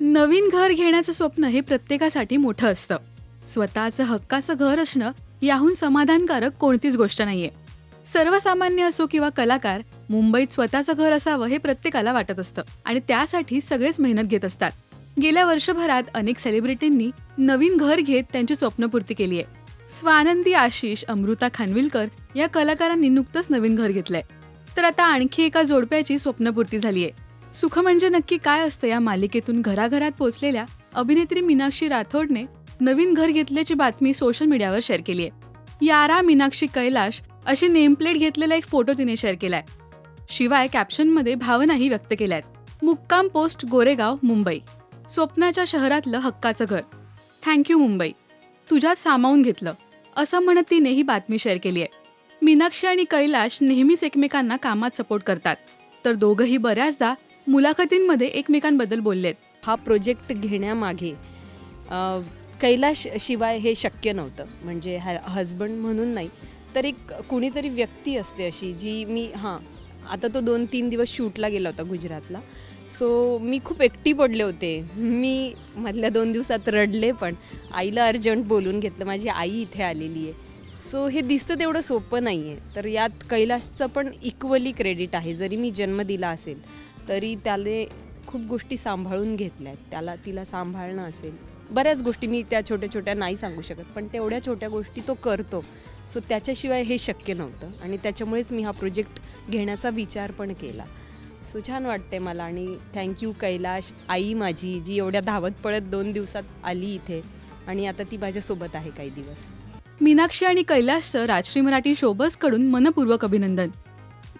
नवीन घर घेण्याचं स्वप्न हे प्रत्येकासाठी मोठं असतं. स्वतःचं हक्काचं घर असणं याहून समाधानकारक कोणतीच गोष्ट नाहीये. सर्वसामान्य असो किंवा कलाकार मुंबईत स्वतःचं घर असावं हे प्रत्येकाला वाटत असतं आणि त्यासाठी सगळेच मेहनत घेत असतात. गेल्या वर्षभरात अनेक सेलिब्रिटींनी नवीन घर घेत त्यांची स्वप्नपूर्ती केली आहे. स्वानंदी आशिष अमृता खानविलकर या कलाकारांनी नुकतंच नवीन घर घेतलंय. तर आता आणखी एका जोडप्याची स्वप्नपूर्ती झालीय. सुख म्हणजे नक्की काय असतं या मालिकेतून घराघरात पोहोचलेल्या अभिनेत्री मीनाक्षी राठोडने नवीन घर घेतल्याची बातमी सोशल मीडियावर शेअर केली आहे यारा मीनाक्षी कैलाश अशी नेमप्लेट घेतलेला एक फोटो तिने शेअर केलाय. शिवाय कॅप्शनमध्ये भावनाही व्यक्त केल्यात. मुक्काम पोस्ट गोरेगाव मुंबई. स्वप्नाच्या शहरातलं हक्काचं घर. Thank you Mumbai. तुझ्यात सामावून घेतलं. असं म्हणत तिने ही बातमी शेअर केली आहे मीनाक्षी आणि कैलाश नेहमीच एकमेकांना कामात सपोर्ट करतात. तर दोघंही बऱ्याचदा मुलाखतींमध्ये एकमेकांबद्दल बोललेत. हा प्रोजेक्ट घेण्यामागे कैलाश शिवाय हे शक्य नव्हतं. म्हणजे ह हजबंड म्हणून नाही तर एक कुणीतरी व्यक्ती असते अशी जी मी हां आता तो दोन तीन दिवस शूटला गेला होता गुजरातला. सो मी खूप एकटी पडले होते. मी मधल्या दोन दिवसात रडले पण आईला अर्जंट बोलून घेतलं. माझी आई इथे आलेली आहे. सो हे दिसतं तेवढं सोपं नाही आहे तर यात कैलाशचं पण इक्वली क्रेडिट आहे. जरी मी जन्म दिला असेल तरी त्याने खूप गोष्टी सांभाळून घेतल्या आहेत त्याला तिला सांभाळणं असेल. बऱ्याच गोष्टी मी त्या छोट्या छोट्या नाही सांगू शकत पण तेवढ्या छोट्या गोष्टी तो करतो. सो त्याच्याशिवाय हे शक्य नव्हतं आणि त्याच्यामुळेच मी हा प्रोजेक्ट घेण्याचा विचार पण केला. सो छान वाटते मला आणि थँक्यू कैलाश आई माझी जी एवढ्या धावत पळत दोन दिवसात आली इथे आणि आता ती माझ्यासोबत आहे काही दिवस. मीनाक्षी आणि कैलाशचं राजश्री मराठी शोबसकडून मनपूर्वक अभिनंदन.